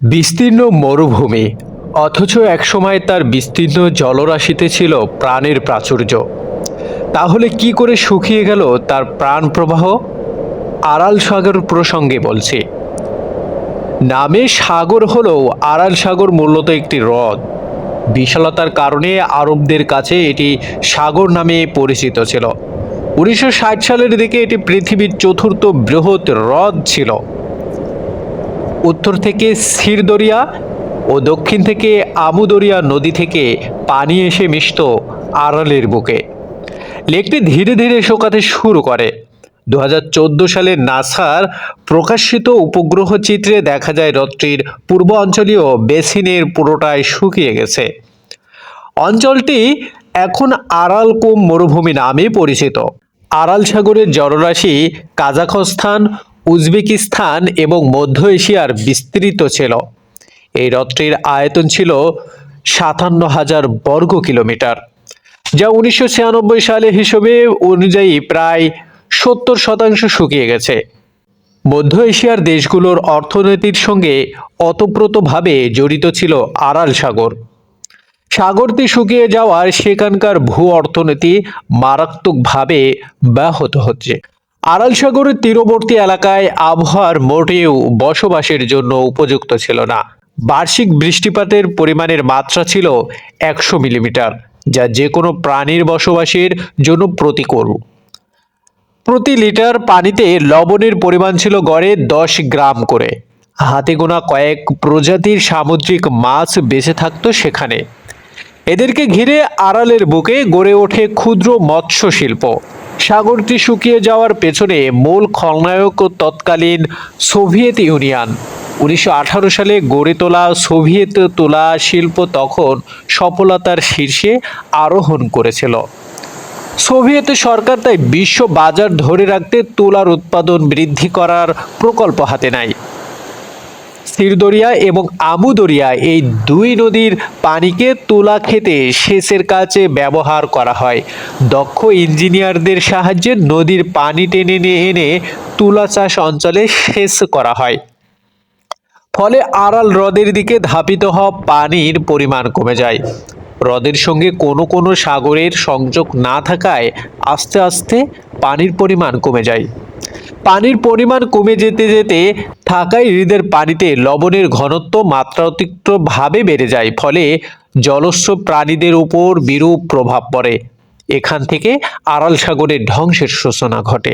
বিস্তীর্ণ মরুভূমি, অথচ একসময় তার বিস্তীর্ণ জলরাশিতে ছিল প্রাণের প্রাচুর্য। তাহলে কি করে শুকিয়ে গেল তার প্রাণ প্রবাহ? আড়াল সাগর প্রসঙ্গে বলছি। নামে সাগর হলেও আড়াল সাগর মূলত একটি হ্রদ। বিশালতার কারণে আরবদের কাছে এটি সাগর নামে পরিচিত ছিল। উনিশশো ষাট সালের দিকে এটি পৃথিবীর চতুর্থ বৃহৎ হ্রদ ছিল। উত্তর থেকে সিরদরিয়া ও দক্ষিণ থেকে আমুদরিয়া নদী থেকে পানি এসে মিশত আড়ালের বুকে। লেকটি ধীরে ধীরে শোকাতে শুরু করে। দু হাজার চোদ্দ সালে নাসার প্রকাশিত উপগ্রহ চিত্রে দেখা যায় হ্রদটির পূর্ব অঞ্চলীয় বেসিনের পুরোটাই শুকিয়ে গেছে। অঞ্চলটি এখন আরালকুম মরুভূমি নামে পরিচিত। আরাল সাগরের জলরাশি কাজাখস্তান উজবেকিস্তান এবং মধ্য এশিয়ার বিস্তৃত ছিল। এই হ্রদটির আয়তন ছিল সাতান্ন হাজার বর্গ কিলোমিটার, যা উনিশশো ছিয়ানব্বই সালে হিসেবে অনুযায়ী প্রায় সত্তর শতাংশ শুকিয়ে গেছে। মধ্য এশিয়ার দেশগুলোর অর্থনীতির সঙ্গে অতপ্রতভাবে জড়িত ছিল আরাল সাগর। সাগরটি শুকিয়ে যাওয়ার সেখানকার ভূ অর্থনীতি মারাত্মকভাবে ব্যাহত হচ্ছে। আড়াল সাগরের তীরবর্তী এলাকায় আবহাওয়ার মোটেও বসবাসের জন্য উপযুক্ত ছিল না। বার্ষিক বৃষ্টিপাতের পরিমাণের মাত্রা ছিল একশো মিলিমিটার, যা যে কোনো প্রাণীর বসবাসের জন্য প্রতিকূল। প্রতি লিটার পানিতে লবণের পরিমাণ ছিল গড়ে দশ গ্রাম করে। হাতে গোনা কয়েক প্রজাতির সামুদ্রিক মাছ বেঁচে থাকতো সেখানে। এদেরকে ঘিরে আড়ালের বুকে গড়ে ওঠে ক্ষুদ্র মৎস্য শিল্প সাগরটি শুকিয়ে যাওয়ার পেছনে মূল খলনায়ক তৎকালীন সোভিয়েত ইউনিয়ন। উনিশশো আঠারো সালে গড়ে তোলা সোভিয়েত তোলা শিল্প তখন সফলতার শীর্ষে আরোহণ করেছিল। সোভিয়েত সরকার তাই বিশ্ব বাজার ধরে রাখতে তুলার উৎপাদন বৃদ্ধি করার প্রকল্প হাতে নেয়। সিরদরিয়া এবং আমুদরিয়া এই দুই নদীর পানিকে তুলা খেতে সেচের কাজে ব্যবহার করা হয়। দক্ষ ইঞ্জিনিয়ারদের সাহায্যে নদীর পানি টেনে নিয়ে এনে তুলা চাষ অঞ্চলে সেচ করা হয়। ফলে আড়াল হ্রদের দিকে ধাপিত হওয়া পানির পরিমাণ কমে যায়। হ্রদের সঙ্গে কোনো কোনো সাগরের সংযোগ না থাকায় আস্তে আস্তে পানির পরিমাণ কমে যায়। পানির পরিমাণ কমে যেতে যেতে থাকায় হৃদের পানিতে লবণের ঘনত্ব মাত্রাতিরিক্তভাবে বেড়ে যায়, ফলে জলস্ব প্রাণীদের উপর বিরূপ প্রভাব পড়ে। এখান থেকে আড়াল সাগরের ধ্বংসের সূচনা ঘটে।